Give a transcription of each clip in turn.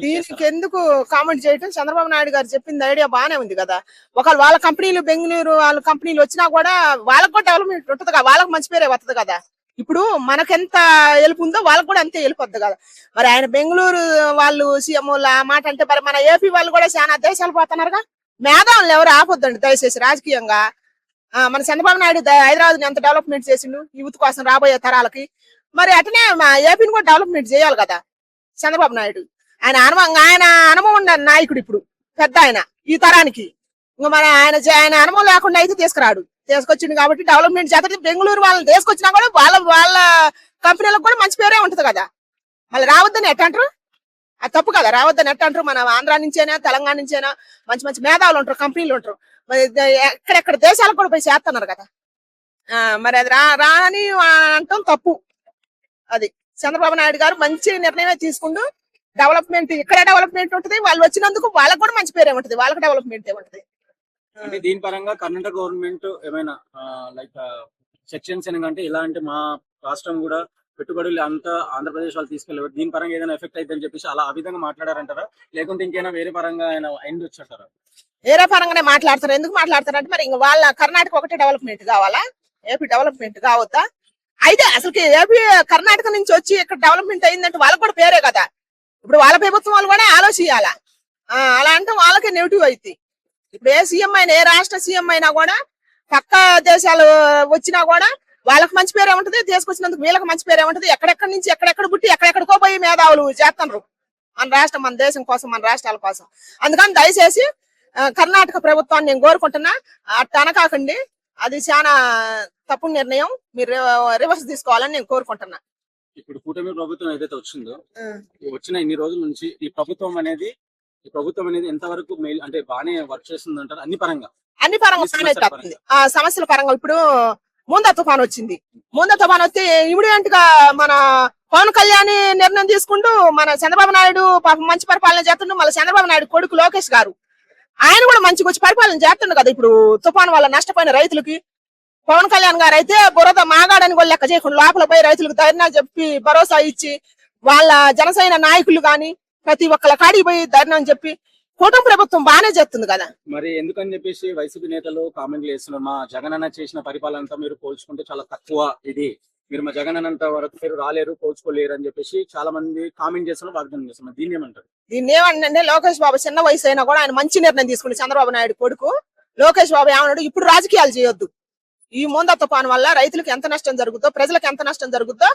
దీనికి? ఎందుకు కామెంట్ చేయటం? చంద్రబాబు నాయుడు గారు చెప్పింది ఐడియా బానే ఉంది కదా. ఒకవేళ వాళ్ళ కంపెనీలు బెంగళూరు వాళ్ళ కంపెనీలు వచ్చినా కూడా వాళ్ళకు కూడా డెవలప్మెంట్ ఉంటుంది కదా. వాళ్ళకి మంచి పేరే వస్తుంది కదా. ఇప్పుడు మనకెంత హెల్ప్ ఉందో వాళ్ళకి కూడా అంతే హెల్ప్ వద్దు కదా. మరి ఆయన బెంగళూరు వాళ్ళు సీఎం ఆ మాట అంటే మరి మన ఏపీ వాళ్ళు కూడా చాలా దేశాలు పోతున్నారుగా. మేధావులు ఎవరు ఆపొద్దండి దయచేసి రాజకీయంగా. ఆ, మన చంద్రబాబు నాయుడు హైదరాబాద్ ఎంత డెవలప్మెంట్ చేసిండు? యూత్ కోసం రాబోయే తరాలకి. మరి అట్లనే మా ఏపీని కూడా డెవలప్మెంట్ చేయాలి కదా. చంద్రబాబు నాయుడు. ఆయన అనుభవం ఆయన అనుభవం ఉన్న నాయకుడు ఇప్పుడు పెద్ద ఆయన ఈ తరానికి. ఇంకా మన ఆయన ఆయన అనుభవం లేకుండా అయితే తీసుకురాడు. తీసుకొచ్చిండు కాబట్టి డెవలప్మెంట్ చేత బెంగళూరు వాళ్ళని తీసుకొచ్చినా కూడా వాళ్ళ వాళ్ళ కంపెనీలకు కూడా మంచి పేరే ఉంటది కదా. మళ్ళీ రావద్దని ఎట్ట అంటారు? అది తప్పు కదా రావద్దని ఎట్ట అంటారు? మన ఆంధ్ర నుంచైనా తెలంగాణ నుంచైనా మంచి మంచి మేధావులు ఉంటారు కంపెనీలు ఉంటారు. మరి ఎక్కడెక్కడ దేశాలకు కూడా పోయి చేస్తున్నారు కదా. ఆ, మరి అది రా రాని అంటాం తప్పు. అది. చంద్రబాబు నాయుడు గారు మంచి నిర్ణయమే తీసుకుంటూ డెవలప్మెంట్ ఇక్కడ డెవలప్మెంట్ ఉంటుంది. వాళ్ళు వచ్చినందుకు వాళ్ళకు కూడా మంచి పేరే ఉంటుంది. వాళ్ళకి డెవలప్మెంట్ ఉంటుంది. దీని పరంగా కర్ణాటక గవర్నమెంట్ ఏమైనా లైక్ సెక్షన్స్ ఎందుకంటే ఇలా అంటే మా రాష్ట్రం కూడా పెట్టుబడులు అంతా ఆంధ్రప్రదేశ్ వాళ్ళు తీసుకెళ్ళారు దీని పరంగా ఏదైనా ఎఫెక్ట్ అవుతుందని చెప్పేసి అలా ఆ విధంగా మాట్లాడారంటారా? లేకుంటే ఇంకైనా వేరే పరంగా ఆయన ఎండ్ వచ్చారా వేరే పరంగానే మాట్లాడతారు. ఎందుకు మాట్లాడతారు అంటే మరి ఇంక వాళ్ళ కర్ణాటక ఒకటే డెవలప్మెంట్ కావాలా? ఏపీ డెవలప్మెంట్ కావద్దా? అయితే అసలుకి ఏపీ కర్ణాటక నుంచి వచ్చి ఇక్కడ డెవలప్మెంట్ అయిందంటే వాళ్ళకి కూడా పేరే కదా. ఇప్పుడు వాళ్ళ ప్రభుత్వం వాళ్ళు కూడా ఆలోచించాలా అలా అంటే వాళ్ళకే నెగిటివ్ అయింది ఇప్పుడు ఏ సీఎం అయినా ఏ రాష్ట్ర సీఎం అయినా కూడా పక్క దేశాలు వచ్చినా కూడా వాళ్ళకి మంచి పేరే ఉంటది తీసుకొచ్చినందుకు వీళ్ళకి మంచి పేరే ఉంటది. ఎక్కడెక్కడి నుంచి ఎక్కడెక్కడ పుట్టి ఎక్కడెక్కడికో పోయి మేధావులు చేస్తున్నారు మన రాష్ట్రం మన దేశం కోసం మన రాష్ట్రాల కోసం. అందుకని దయచేసి కర్ణాటక ప్రభుత్వాన్ని నేను కోరుకుంటున్నా. అట్ట అనకాకండి అది చాలా తప్పు నిర్ణయం మీరు రివర్స్ తీసుకోవాలని నేను కోరుకుంటున్నా. ఇప్పుడు కూటమి ప్రభుత్వం ఏదైతే వచ్చిందో వచ్చిన ఇన్ని రోజుల నుంచి ఈ ప్రభుత్వం అనేది ఈ ప్రభుత్వం అనేది ఎంతవరకు మెయిల్ అంటే బాగానే వర్క్ చేస్తుంది అంటారు అన్ని పరంగా అన్ని పరంగా. ఆ సమస్యల పరంగా ఇప్పుడు ముందా తుఫాన్ వచ్చింది. ముందా తుఫాన్ వస్తే ఇమీడియట్గా మన పవన్ కళ్యాణ్ నిర్ణయం తీసుకుంటూ మన చంద్రబాబు నాయుడు పాపం మంచి పరిపాలన చేస్తుండు. మళ్ళీ చంద్రబాబు నాయుడు కొడుకు లోకేష్ గారు. ఆయన కూడా మంచిగా వచ్చి పరిపాలన చేస్తుండు కదా. ఇప్పుడు తుఫాన్ వల్ల నష్టపోయిన రైతులకి పవన్ కళ్యాణ్ గారు అయితే బురద మాగాడని కూడా లెక్క చేయకుండా లోపల పోయి రైతులకు ధైర్యం చెప్పి భరోసా ఇచ్చి వాళ్ళ జనసేన నాయకులు గాని ప్రతి ఒక్కళ్ళ కాడికి పోయి ధైర్యం చెప్పి కూటమి ప్రభుత్వం బాగానే చేస్తుంది కదా. మరి ఎందుకని చెప్పేసి వైసీపీ నేతలు కామెంట్లు చేస్తున్నారు? మా జగన్ అన్న చేసిన పరిపాలన అంతా మీరు పోల్చుకుంటే చాలా తక్కువ ఇది. మీరు మా జగన్ అన్నంత వరకు మీరు రాలేరు పోల్చుకోలేరు అని చెప్పేసి చాలా మంది కామెంట్ చేస్తున్నారు వాగ్దానం చేస్తున్నారు. దీన్ని ఏమంటారు? దీన్ని ఏమంటే లోకేష్ బాబు చిన్న వయసు అయినా కూడా ఆయన మంచి నిర్ణయం తీసుకుంది చంద్రబాబు నాయుడు కొడుకు. లోకేష్ బాబు ఏమన్నాడు? ఇప్పుడు రాజకీయాలు చేయొద్దు. ఈ ముంద తుఫాన్ వల్ల రైతులకు ఎంత నష్టం జరుగుతుందో ప్రజలకు ఎంత నష్టం జరుగుతుందో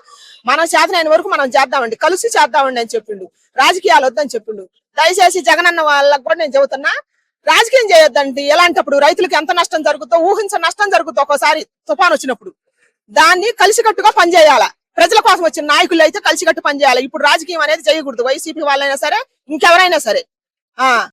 మనం చేతనైన వరకు మనం చేద్దామండి. కలిసి చేద్దామండి అని చెప్పిండు. రాజకీయాలు వద్దని చెప్పిండు. దయచేసి జగనన్న వాళ్ళకి కూడా నేను చెబుతున్నా రాజకీయం చేయొద్దండి. ఎలాంటప్పుడు రైతులకు ఎంత నష్టం జరుగుతుందో ఊహించ నష్టం జరుగుతుందో ఒకసారి తుఫాన్ వచ్చినప్పుడు దాన్ని కలిసికట్టుగా పనిచేయాల? ప్రజల కోసం వచ్చిన నాయకులు అయితే కలిసికట్టు పనిచేయాలి? ఇప్పుడు రాజకీయం అనేది చేయకూడదు. వైసీపీ వాళ్ళైనా సరే ఇంకెవరైనా సరే. ఆ